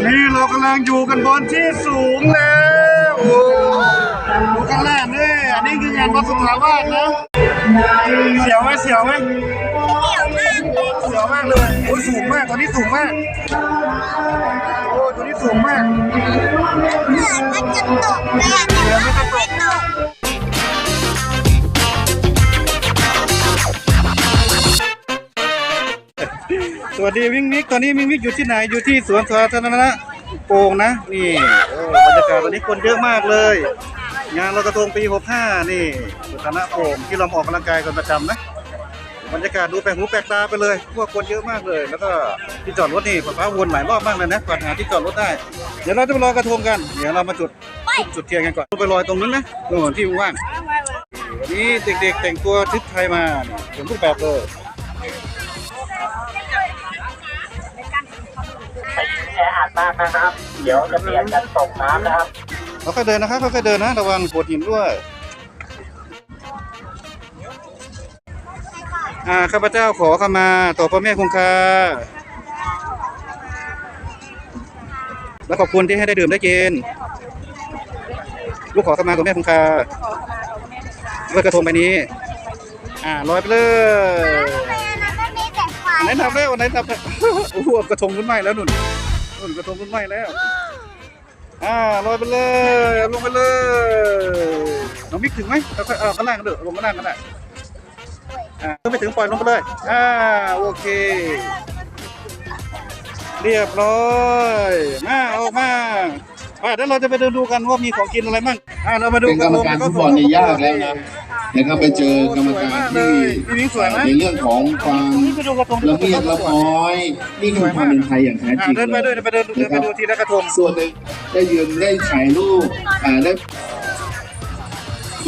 อนนี้เรากำลังอยู่กันบนที่สูงแล้วดูกันแรกนี่อันนี้คืองานวัดสุทธาวาสนะ เสียวไหมเสียวไหมเสียวมากเลยโอ้ยสูงมากตอนนี้สูงมาก โอ้ยตอนนี้สูงมากมันจะตกเลยอะ สวัสดีวิ่งมิกตอนนี้วิ่งมิกอยู่ที่ไหนอยู่ที่สวนสาธารณะโป่งนะ นี่โอ้บรรยากาศตอนนี้คนเยอะมากเลย งานลอยกระทงปี 65 นี่สวนสาธารณะโป่งที่เราออกกำลังกายกันประจำนะบรรยากาศดูแปลกหูแปลกตาไปเลยพวกคนเยอะมากเลย แล้วก็ที่จอดรถนี่ป้าป้าวนหลายรอบมากเลยนะกว่าหาที่จอดรถได้ เดี๋ยวเราจะไปลอยกระทงกัน เดี๋ยวเรามาจุดจุดเทียนกันก่อนไปลอยตรงนั้นนะตรงที่ว่างวันนี้เด็กๆแต่งตัวชุดไทยมาเต็มรูปแบบเลย มากนะครับ เดี๋ยวจะเปลี่ยนกันตกน้ำนะครับค่อยๆเดินนะครับค่อยๆเดินนะระวังปวดหินด้วย อ่าข้าพเจ้าขอขมาต่อพระแม่คงคาและขอบคุณที่ให้ได้ดื่มได้กินลูกขอขมาต่อแม่คงคาเลือกกระทงใบนี้ อ่าลอยไปเลยทำไมอันนั้นมันมีแต่ไฟไหนทำแล้วไหนทำแล้วโอ้โหกระทงรุ่นใหม่แล้วนุ่น ต้นกระทงรุ่นใหม่แล้ว อ่าลอยไปเลยลงไปเลยน้องมิกถึงไหมค่อยๆเอาข้างล่างกันเถอะลงข้างล่างกันได้อ่าก็ไม่ถึงปล่อยลงไปเลยอ่าโอเค เรียบร้อยมาออกมา อ่าเดี๋ยวเราจะไปเดินดูกันว่ามีของกินอะไรบ้างอ่าเรามาดูเป็นกรรมการฟุตบอลนี่ยากแล้วนะนะครับไปเจอกรรมการที่พี่มิ้งสวยไหมในเรื่องของความนี่ไปดูกระทงละเมียดละม้อยนี่คือความเป็นไทยอย่างแท้อ่าจริงเดินไปด้วยเดินไปเดินเดินไปดูทีละกระทงส่วนหนึ่งได้ยืนได้ถ่ายรูปอ่าได้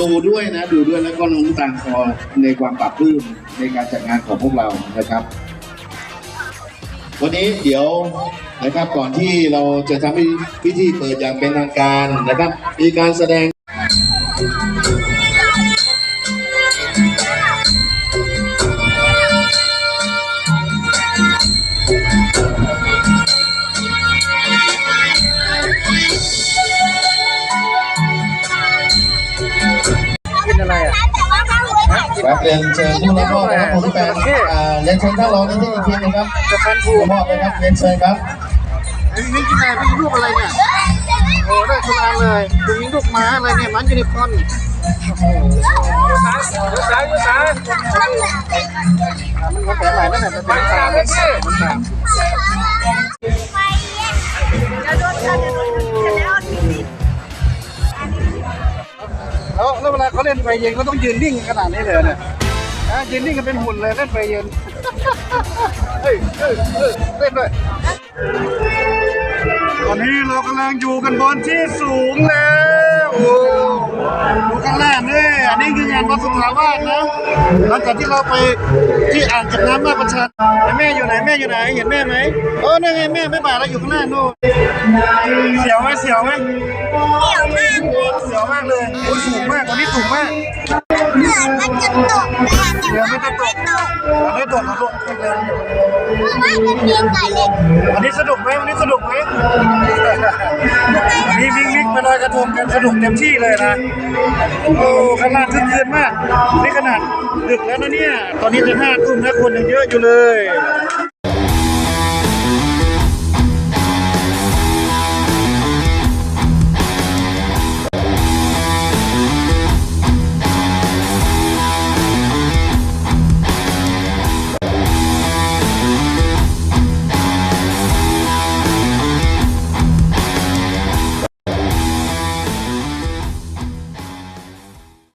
ดูด้วยนะดูด้วยแล้วก็น้ำตาลคอในความปรับปลื้มในการจัดงานของพวกเรานะครับ วันนี้เดี๋ยวนะครับก่อนที่เราจะทำพิธีเปิดอย่างเป็นทางการนะครับ มีการแสดง ครับเรียนเชิญผู้รับมอบนะครับผมเป็นอ่าเรียนเชิญท่านรองในที่อีกทีหนึงครับจะพันผูผู้มอบนะครับเรียนเชิญครับพี่มิ้งกินอะไรพี่ลูกอะไรเนี่ยโอ้ได้ทุกอันเลยพี่มิ้งลูกม้าอะไรเนี่ยมันยูนิคอร์นยูสายูสายูสามันเหมือนเป็นมันมันแผลใหม่นั่นแหละมันเป็นตาเป็นตามันตาไฟ ล้วแล้วเวลาเขาเล่นไฟเย็นเขาต้องยืนนิ่งขนาดนี้เลยเนี่ยอะยืนนิ่งกันเป็นหุ่นเลยเล่นไฟเย็น เฮ้ยเฮ้ยเฮ้ยเล่นด้วย ตอนนี้เรากำลังอยู่กันบนที่สูงแล้ว ดูข้างล่างนี่อันนี้คืองานวัดสุทธาวาสนะหลังจากที่เราไปที่อ่างเก็บน้ำมาประชันไหนแม่อยู่ไหนแม่อยู่ไหนเห็นแม่ไหมโอ้นั่นไงแม่ไม่บ่าเราอยู่ข้างล่างนู่นเสียวไหมเสียวไหมเดี่ยวมากเลยเสียวมากเลยโอ้ยสูงมากตอนนี้สูงมาก อันมีไก่เล็กวันนี้สนุกไหมวันนี้สนุกไหมวันนี้มิกมิกไปลอยกระทงกันสนุกเต็มที่เลยนะโอ้ขนาดคึกคืนมากนี่ขนาดดึกแล้วนะเนี่ย ตอนนี้จะห้าทุ่มนะคนยังเยอะอยู่เลย